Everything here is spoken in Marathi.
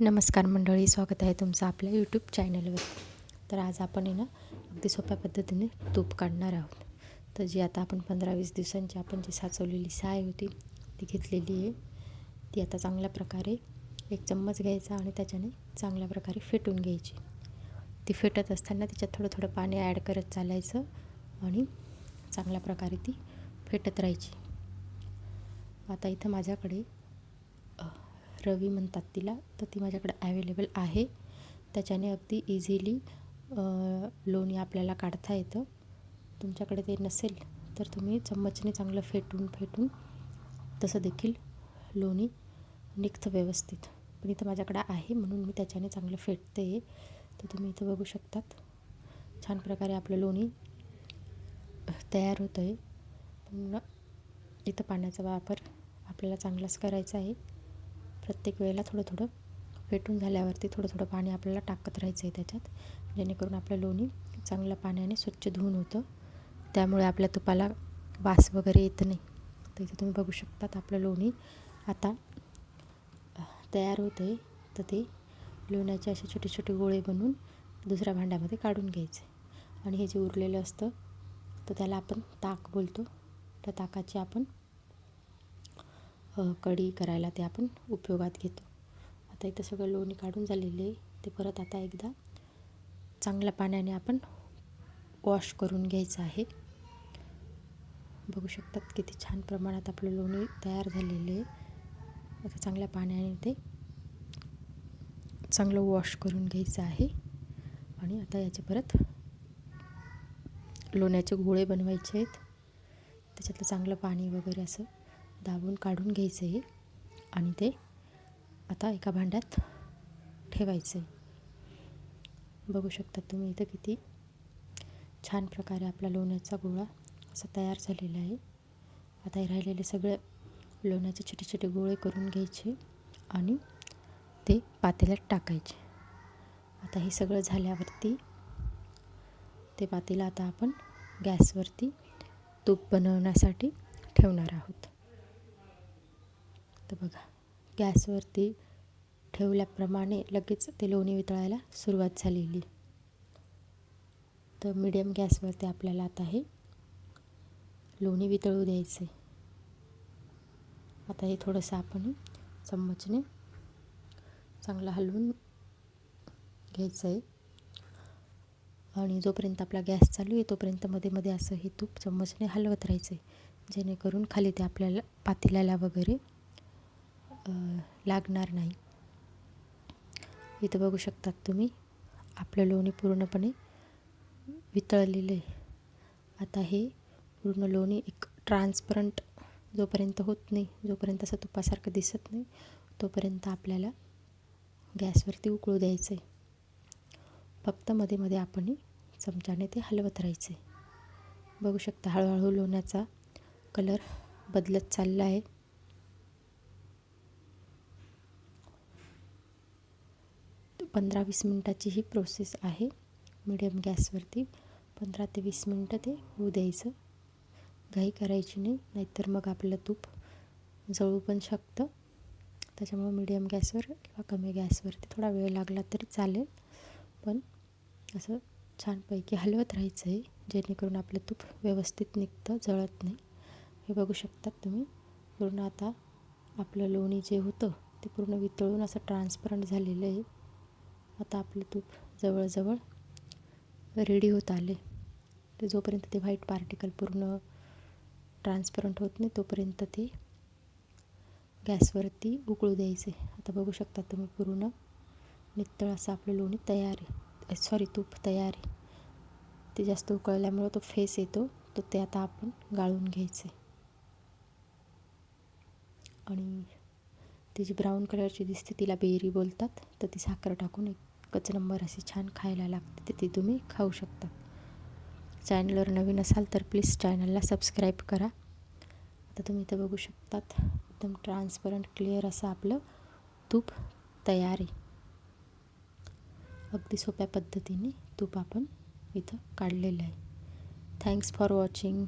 नमस्कार मंडळी स्वागत आहे तुमचं आपल्या यूट्यूब चॅनलवर तर आज आपण आहे ना अगदी सोप्या पद्धतीने तूप काढणार आहोत. तर जी आता आपण पंधरा वीस दिवसांची आपण जी साचवलेली साय होती ती घेतलेली आहे. ती आता चांगल्या प्रकारे एक चम्मच घ्यायचा आणि त्याच्याने चांगल्या प्रकारे फेटून घ्यायची. ती फेटत असताना त्याच्यात थोडं थोडं पाणी ॲड करत चालायचं आणि चांगल्या प्रकारे ती फेटत राहायची. आता इथं माझ्याकडे रवी म्हणतात तिला तर ती माझ्याकडे ॲवेलेबल आहे. त्याच्याने अगदी इझिली लोणी आपल्याला काढता येतं. तुमच्याकडे ते नसेल तर तुम्ही चम्मचने चांगलं फेटून फेटून तसं देखील लोणी निघतं व्यवस्थित. पण इथं माझ्याकडे आहे म्हणून मी त्याच्याने चांगलं फेटते. तर तुम्ही इथं बघू शकतात. छान प्रकारे आपलं लोणी तयार होतं आहे पण इथं पाण्याचा वापर आपल्याला चांगलाच करायचा आहे. प्रत्येक वेळेला थोडं थोडं फेटून झाल्यावरती थोडं थोडं पाणी आपल्याला टाकत राहायचं आहे त्याच्यात. जेणेकरून आपलं लोणी चांगल्या पाण्याने स्वच्छ धुवून होतं. त्यामुळे आपल्या तुपाला वास वगैरे येत नाही. तर इथे तुम्ही बघू शकतात आपलं लोणी आता तयार होतं आहे. तर ते लोण्याचे असे छोटे छोटे गोळे बनवून दुसऱ्या भांड्यामध्ये काढून घ्यायचे. आणि हे जे उरलेलं असतं तर त्याला आपण ताक बोलतो. त्या ताकाची आपण कढी करायला ते आपण उपयोगात घेतो. आता इथं सगळं लोणी काढून झालेले आहे. ते परत आता एकदा चांगल्या पाण्याने आपण वॉश करून घ्यायचं आहे. बघू शकतात किती छान प्रमाणात आपलं लोणी तयार झालेले आहे. आता चांगल्या पाण्याने ते चांगलं वॉश करून घ्यायचं आहे. आणि आता याचे परत लोण्याचे गोळे बनवायचे आहेत. त्याच्यातलं चांगलं पाणी वगैरे असं दाबून काढून घ्यायचं आहे आणि ते आता एका भांड्यात ठेवायचं. आहे बघू शकता तुम्ही इथं किती छान प्रकारे आपला लोण्याचा गोळा असा तयार झालेला आहे. आता हे राहिलेले सगळे लोण्याचे छोटे छोटे गोळे करून घ्यायचे आणि ते पातेल्यात टाकायचे. आता हे सगळं झाल्यावरती ते पातेलं आता आपण गॅसवरती तूप बनवण्यासाठी ठेवणार आहोत. तर बघा गॅसवरती ठेवल्याप्रमाणे लगेच ते लोणी वितळायला सुरुवात झालेली. तर मिडियम गॅसवरती आपल्याला आता हे लोणी वितळू द्यायचे आता हे थोडंसं आपण चम्मचने चांगलं हलवून घ्यायचं आहे आणि जोपर्यंत आपला गॅस चालू आहे तोपर्यंत मध्ये मध्ये असं हे तूप चम्मचने हलवत राहायचं आहे जेणेकरून खाली ते आपल्याला पातेल्याला वगैरे लागणार नाही. इथं बघू शकतात तुम्ही. आपलं लोणी पूर्णपणे वितळलेलं आहे. आता हे पूर्ण लोणी एक ट्रान्सपरंट जोपर्यंत होत नाही जोपर्यंत असं तुपासारखं दिसत नाही तोपर्यंत आपल्याला गॅसवरती उकळू द्यायचं आहे. फक्त मध्ये मध्ये आपण चमच्याने ते हलवत राहायचे बघू शकता हळूहळू लोण्याचा कलर बदलत चालला आहे. पंधरा वीस मिनटाची ही प्रोसेस आहे. मिडियम गॅसवरती पंधरा ते वीस मिनटं ते होऊ द्यायचं. घाई करायची नाही नाहीतर मग आपलं तूप जळू पण शकतं. त्याच्यामुळं मिडियम गॅसवर किंवा कमी गॅसवरती थोडा वेळ लागला तरी चालेल. पण असं छानपैकी हलवत राहायचं आहे जेणेकरून आपलं तूप व्यवस्थित निघतं जळत नाही. हे बघू शकतात तुम्ही. पूर्ण आता आपलं लोणी जे होतं ते पूर्ण वितळून असं ट्रान्सपरंट झालेलं आहे. आता आपले तूप जवळजवळ रेडी होत आले. तर जोपर्यंत ते व्हाईट पार्टिकल पूर्ण ट्रान्सपरंट होत नाही तोपर्यंत ते गॅसवरती उकळू द्यायचे. आता बघू शकता तुम्ही पूर्ण नितळ असं आपलं लोणी तयार आहे. सॉरी तूप तयार आहे. ते जास्त उकळल्यामुळं तो फेस येतो तो ते आता आपण गाळून घ्यायचे. आणि ती जी ब्राऊन कलरची दिसते तिला बेरी बोलतात तर ती साखर टाकून एक कचनंबर असे छान खायला लागते ते तुम्ही खाऊ शकता. चॅनलवर नवीन असाल तर प्लीज चॅनलला सबस्क्राईब करा. आता तुम्ही इथं बघू शकतात एकदम ट्रान्सपरंट क्लिअर असं आपलं तूप तयार. आहे अगदी सोप्या पद्धतीने तूप आपण इथं काढलेलं आहे. Thanks for watching